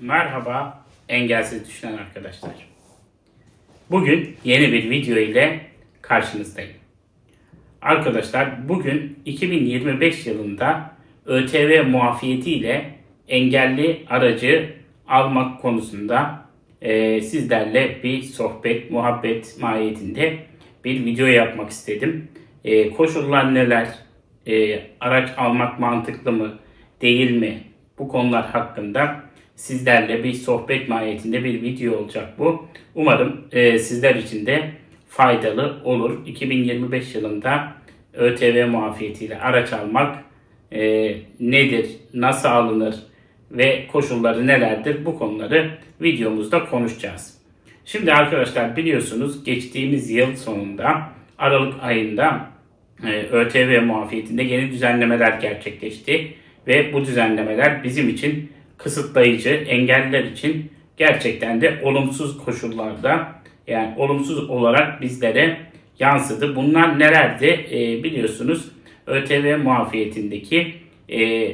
Merhaba engelsiz düşünen arkadaşlar. Bugün yeni bir video ile karşınızdayım. Arkadaşlar bugün 2025 yılında ÖTV muafiyeti ile engelli aracı almak konusunda e, sizlerle bir sohbet, muhabbet mahiyetinde bir video yapmak istedim. E, koşullar neler? E, araç almak mantıklı mı? Değil mi? Bu konular hakkında sizlerle bir sohbet mahiyetinde bir video olacak bu. Umarım e, sizler için de faydalı olur. 2025 yılında ÖTV muafiyetiyle araç almak e, nedir, nasıl alınır ve koşulları nelerdir bu konuları videomuzda konuşacağız. Şimdi arkadaşlar biliyorsunuz geçtiğimiz yıl sonunda Aralık ayında e, ÖTV muafiyetinde yeni düzenlemeler gerçekleşti ve bu düzenlemeler bizim için kısıtlayıcı, engelliler için gerçekten de olumsuz koşullarda yani olumsuz olarak bizlere yansıdı. Bunlar nelerdi? E, biliyorsunuz ÖTV muafiyetindeki e,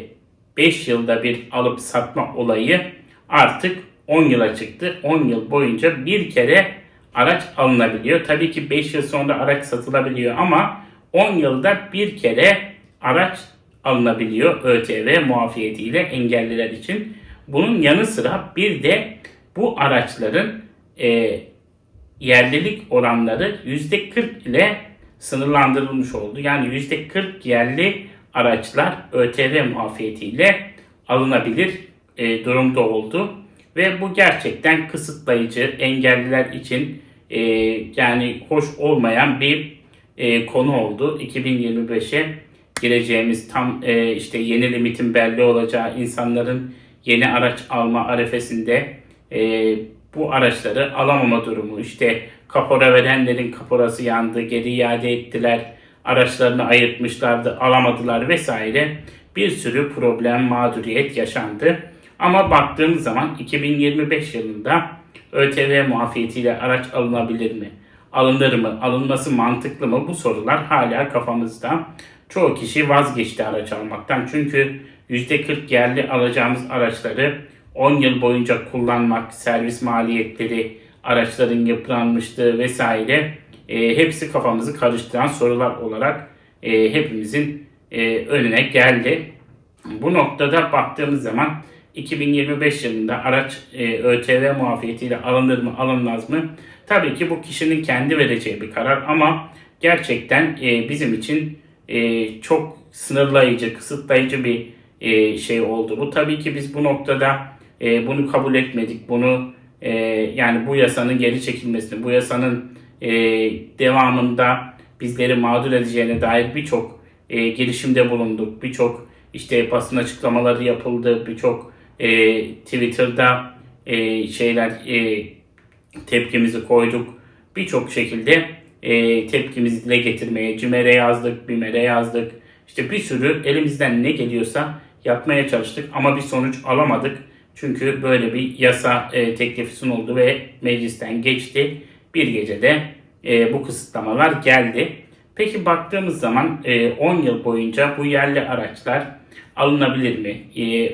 5 yılda bir alıp satma olayı artık 10 yıla çıktı. 10 yıl boyunca bir kere araç alınabiliyor. Tabii ki 5 yıl sonra araç satılabiliyor ama 10 yılda bir kere araç alınabiliyor ÖTV muafiyetiyle engelliler için. Bunun yanı sıra bir de bu araçların e, yerlilik oranları %40 ile sınırlandırılmış oldu. Yani %40 yerli araçlar ÖTV muafiyetiyle alınabilir e, durumda oldu. Ve bu gerçekten kısıtlayıcı, engelliler için e, yani hoş olmayan bir e, konu oldu. 2025'e gireceğimiz tam e, işte yeni limitin belli olacağı insanların yeni araç alma arefesinde e, bu araçları alamama durumu işte kapora verenlerin kaporası yandı geri iade ettiler araçlarını ayırtmışlardı alamadılar vesaire bir sürü problem mağduriyet yaşandı. Ama baktığımız zaman 2025 yılında ÖTV muafiyetiyle araç alınabilir mi? Alınır mı? Alınması mantıklı mı? Bu sorular hala kafamızda. Çoğu kişi vazgeçti araç almaktan. Çünkü %40 yerli alacağımız araçları 10 yıl boyunca kullanmak, servis maliyetleri, araçların yıpranmışlığı vesaire e, hepsi kafamızı karıştıran sorular olarak e, hepimizin e, önüne geldi. Bu noktada baktığımız zaman 2025 yılında araç e, ÖTV muafiyetiyle alınır mı alınmaz mı? Tabii ki bu kişinin kendi vereceği bir karar ama gerçekten e, bizim için e, çok sınırlayıcı, kısıtlayıcı bir e, şey oldu. Bu tabii ki biz bu noktada e, bunu kabul etmedik. Bunu e, yani bu yasanın geri çekilmesini, bu yasanın e, devamında bizleri mağdur edeceğine dair birçok e, girişimde bulunduk. Birçok işte basın açıklamaları yapıldı. Birçok e, Twitter'da e, şeyler e, tepkimizi koyduk. Birçok şekilde e, tepkimizi dile getirmeye CİMER'e yazdık, BİMER'e yazdık. İşte bir sürü elimizden ne geliyorsa yapmaya çalıştık ama bir sonuç alamadık. Çünkü böyle bir yasa e, teklifi sunuldu ve meclisten geçti. Bir gecede e, bu kısıtlamalar geldi. Peki baktığımız zaman e, 10 yıl boyunca bu yerli araçlar alınabilir mi? E,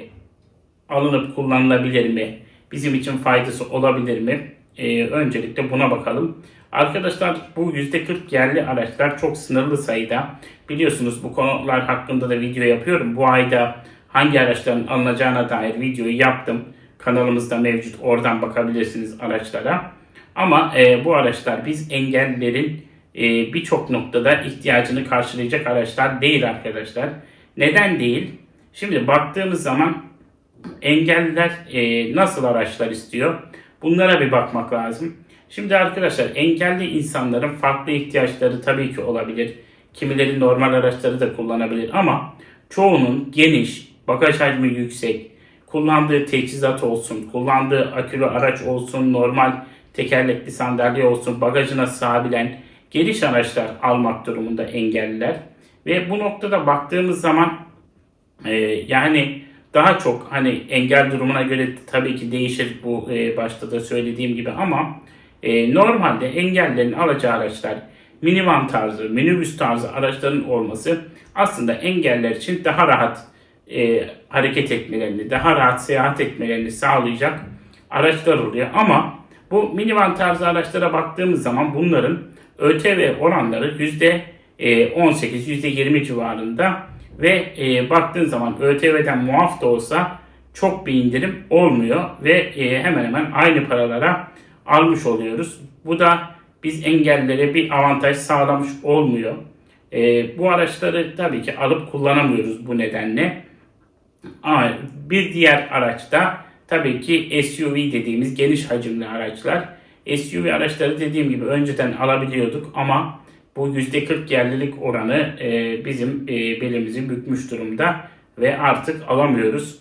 alınıp kullanılabilir mi? Bizim için faydası olabilir mi? E, öncelikle buna bakalım. Arkadaşlar bu %40 yerli araçlar çok sınırlı sayıda. Biliyorsunuz bu konular hakkında da video yapıyorum. Bu ayda hangi araçların alınacağına dair videoyu yaptım. Kanalımızda mevcut. Oradan bakabilirsiniz araçlara. Ama e, bu araçlar biz engellilerin e, birçok noktada ihtiyacını karşılayacak araçlar değil arkadaşlar. Neden değil? Şimdi baktığımız zaman engelliler e, nasıl araçlar istiyor? Bunlara bir bakmak lazım. Şimdi arkadaşlar engelli insanların farklı ihtiyaçları tabii ki olabilir. Kimileri normal araçları da kullanabilir ama çoğunun geniş, bagaj hacmi yüksek, kullandığı teçhizat olsun, kullandığı akülü araç olsun, normal tekerlekli sandalye olsun, bagajına sığabilen geniş araçlar almak durumunda engelliler. Ve bu noktada baktığımız zaman e, yani daha çok hani engel durumuna göre tabii ki değişir bu e, başta da söylediğim gibi ama e, normalde engellerin alacağı araçlar minivan tarzı, minibüs tarzı araçların olması aslında engeller için daha rahat e, hareket etmelerini, daha rahat seyahat etmelerini sağlayacak araçlar oluyor. Ama bu minivan tarzı araçlara baktığımız zaman bunların ÖTV oranları yüzde e, 18, yüzde 20 civarında ve e, baktığın zaman ÖTV'den muaf da olsa çok bir indirim olmuyor ve e, hemen hemen aynı paralara almış oluyoruz. Bu da biz engellilere bir avantaj sağlamış olmuyor. E, bu araçları tabii ki alıp kullanamıyoruz bu nedenle. Ama bir diğer araçta tabii ki SUV dediğimiz geniş hacimli araçlar. SUV araçları dediğim gibi önceden alabiliyorduk ama bu %40 yerlilik oranı e, bizim e, belimizi bükmüş durumda ve artık alamıyoruz.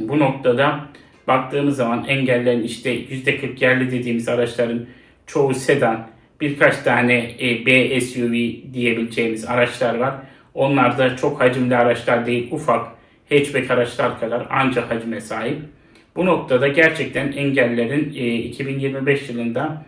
Bu noktada baktığımız zaman engellerin işte %40 yerli dediğimiz araçların çoğu sedan, birkaç tane e, B SUV diyebileceğimiz araçlar var. Onlar da çok hacimli araçlar değil, ufak hatchback araçlar kadar ancak hacme sahip. Bu noktada gerçekten engellerin e, 2025 yılında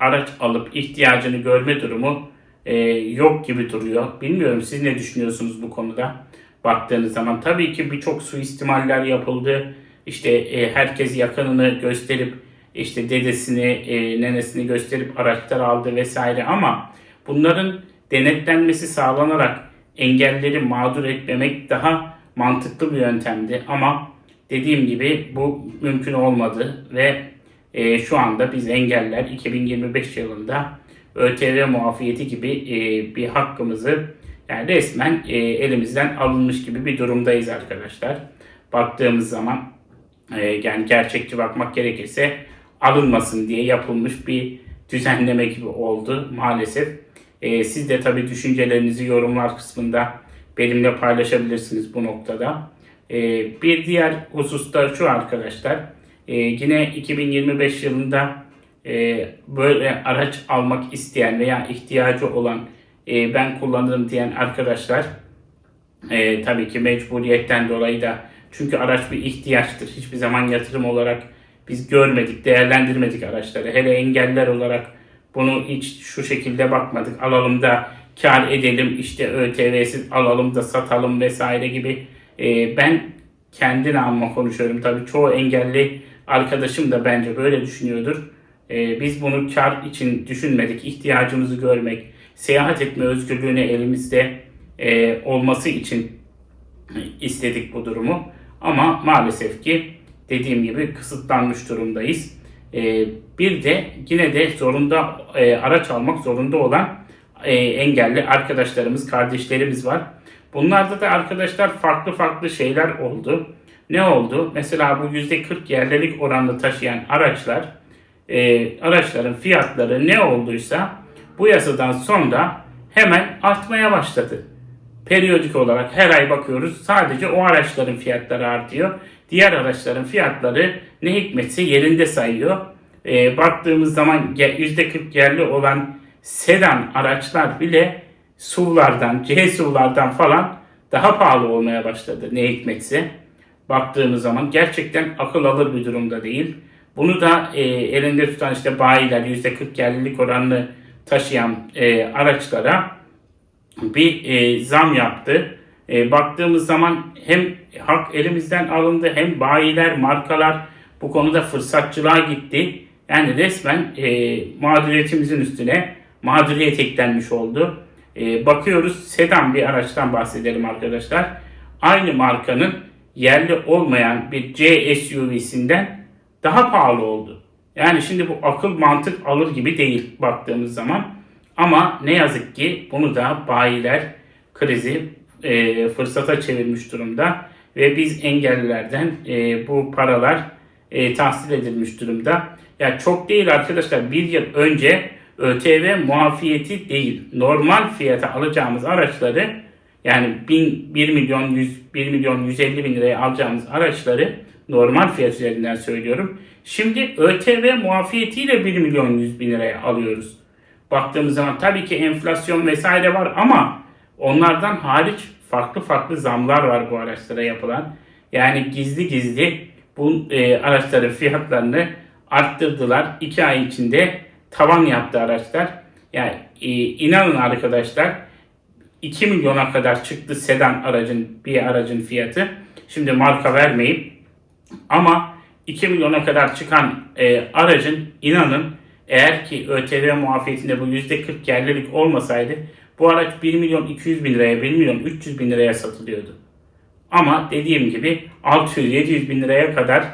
araç alıp ihtiyacını görme durumu e, yok gibi duruyor. Bilmiyorum siz ne düşünüyorsunuz bu konuda baktığınız zaman. Tabii ki birçok suistimaller yapıldı. İşte e, herkes yakınını gösterip işte dedesini, e, nenesini gösterip araçlar aldı vesaire ama bunların denetlenmesi sağlanarak engelleri mağdur etmemek daha mantıklı bir yöntemdi ama dediğim gibi bu mümkün olmadı ve e, şu anda biz engeller 2025 yılında ÖTV muafiyeti gibi e, bir hakkımızı yani resmen e, elimizden alınmış gibi bir durumdayız arkadaşlar. Baktığımız zaman e, yani gerçekçi bakmak gerekirse alınmasın diye yapılmış bir düzenleme gibi oldu maalesef. E, siz de tabii düşüncelerinizi yorumlar kısmında benimle paylaşabilirsiniz bu noktada. E, bir diğer hususta şu arkadaşlar. Yine 2025 yılında böyle araç almak isteyen veya ihtiyacı olan ben kullanırım diyen arkadaşlar tabii ki mecburiyetten dolayı da çünkü araç bir ihtiyaçtır. Hiçbir zaman yatırım olarak biz görmedik, değerlendirmedik araçları. Hele engeller olarak bunu hiç şu şekilde bakmadık. Alalım da kar edelim, işte ÖTV'siz alalım da satalım vesaire gibi. E, ben kendi namıma konuşuyorum. Tabii çoğu engelli arkadaşım da bence böyle düşünüyordur. E, biz bunu kar için düşünmedik. İhtiyacımızı görmek, seyahat etme özgürlüğüne elimizde e, olması için istedik bu durumu. Ama maalesef ki dediğim gibi kısıtlanmış durumdayız. E, bir de yine de zorunda e, araç almak zorunda olan e, engelli arkadaşlarımız, kardeşlerimiz var. Bunlarda da arkadaşlar farklı farklı şeyler oldu. Ne oldu? Mesela bu %40 yerlilik oranını taşıyan araçlar, e, araçların fiyatları ne olduysa bu yasadan sonra hemen artmaya başladı. Periyodik olarak her ay bakıyoruz sadece o araçların fiyatları artıyor. Diğer araçların fiyatları ne hikmetse yerinde sayıyor. E, baktığımız zaman %40 yerli olan sedan araçlar bile SUV'lardan, C SUV'lardan falan daha pahalı olmaya başladı ne hikmetse. Baktığımız zaman gerçekten akıl alır bir durumda değil. Bunu da e, elinde tutan işte bayiler %40 yerlilik oranını taşıyan e, araçlara bir e, zam yaptı. E, baktığımız zaman hem hak elimizden alındı hem bayiler, markalar bu konuda fırsatçılığa gitti. Yani resmen e, mağduriyetimizin üstüne mağduriyet eklenmiş oldu. E, bakıyoruz sedan bir araçtan bahsedelim arkadaşlar. Aynı markanın yerli olmayan bir C SUV'sinden daha pahalı oldu. Yani şimdi bu akıl mantık alır gibi değil baktığımız zaman. Ama ne yazık ki bunu da bayiler krizi e, fırsata çevirmiş durumda. Ve biz engellilerden e, bu paralar e, tahsil edilmiş durumda. Yani çok değil arkadaşlar bir yıl önce ÖTV muafiyeti değil normal fiyata alacağımız araçları yani 1 milyon 100, 1 milyon 150 bin liraya alacağımız araçları normal fiyat üzerinden söylüyorum. Şimdi ÖTV muafiyetiyle 1 milyon 100 bin liraya alıyoruz. Baktığımız zaman tabii ki enflasyon vesaire var ama onlardan hariç farklı farklı zamlar var bu araçlara yapılan. Yani gizli gizli bu e, araçların fiyatlarını arttırdılar. 2 ay içinde tavan yaptı araçlar. Yani e, inanın arkadaşlar 2 milyona kadar çıktı sedan aracın bir aracın fiyatı. Şimdi marka vermeyeyim. Ama 2 milyona kadar çıkan e, aracın inanın eğer ki ÖTV muafiyetinde bu %40 yerlilik olmasaydı bu araç 1 milyon 200 bin liraya 1 milyon 300 bin liraya satılıyordu. Ama dediğim gibi 600-700 bin liraya kadar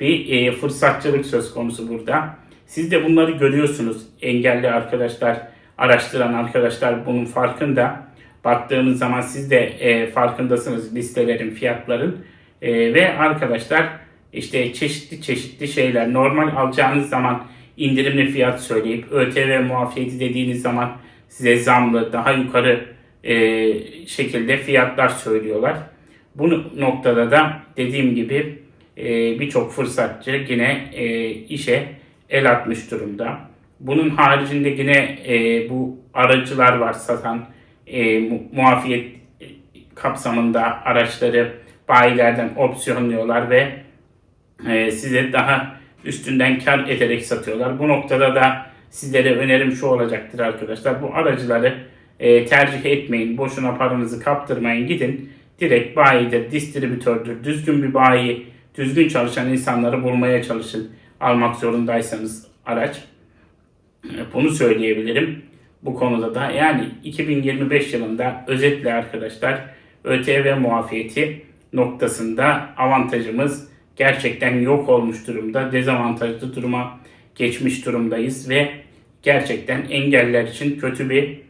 bir e, fırsatçılık söz konusu burada. Siz de bunları görüyorsunuz. Engelli arkadaşlar, araştıran arkadaşlar bunun farkında. Baktığınız zaman siz de e, farkındasınız listelerin, fiyatların. E, ve arkadaşlar işte çeşitli çeşitli şeyler normal alacağınız zaman indirimli fiyat söyleyip ÖTV muafiyeti dediğiniz zaman size zamlı daha yukarı e, şekilde fiyatlar söylüyorlar. Bu noktada da dediğim gibi e, birçok fırsatçı yine e, işe el atmış durumda. Bunun haricinde yine e, bu aracılar var satan e, mu- muafiyet e, kapsamında araçları bayilerden opsiyonluyorlar ve e, size daha üstünden kar ederek satıyorlar. Bu noktada da sizlere önerim şu olacaktır arkadaşlar. Bu aracıları e, tercih etmeyin. Boşuna paranızı kaptırmayın. Gidin direkt bayidir, distribütördür. Düzgün bir bayi, düzgün çalışan insanları bulmaya çalışın. Almak zorundaysanız araç. Bunu söyleyebilirim bu konuda da. Yani 2025 yılında özetle arkadaşlar ÖTV muafiyeti noktasında avantajımız gerçekten yok olmuş durumda. Dezavantajlı duruma geçmiş durumdayız ve gerçekten engeller için kötü bir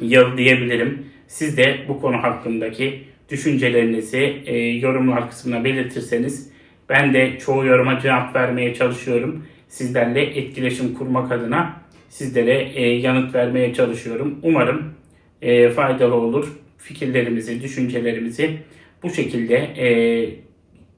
yıl diyebilirim. Siz de bu konu hakkındaki düşüncelerinizi e, yorumlar kısmına belirtirseniz ben de çoğu yoruma cevap vermeye çalışıyorum. Sizlerle etkileşim kurmak adına sizlere e, yanıt vermeye çalışıyorum. Umarım e, faydalı olur. Fikirlerimizi, düşüncelerimizi bu şekilde e,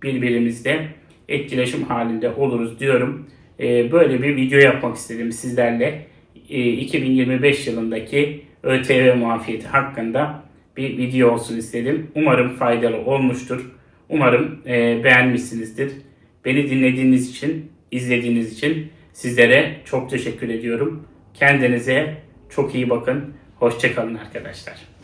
birbirimizle etkileşim halinde oluruz diyorum. E, böyle bir video yapmak istedim sizlerle. E, 2025 yılındaki ÖTV muafiyeti hakkında bir video olsun istedim. Umarım faydalı olmuştur. Umarım e, beğenmişsinizdir. Beni dinlediğiniz için, izlediğiniz için sizlere çok teşekkür ediyorum. Kendinize çok iyi bakın. Hoşçakalın arkadaşlar.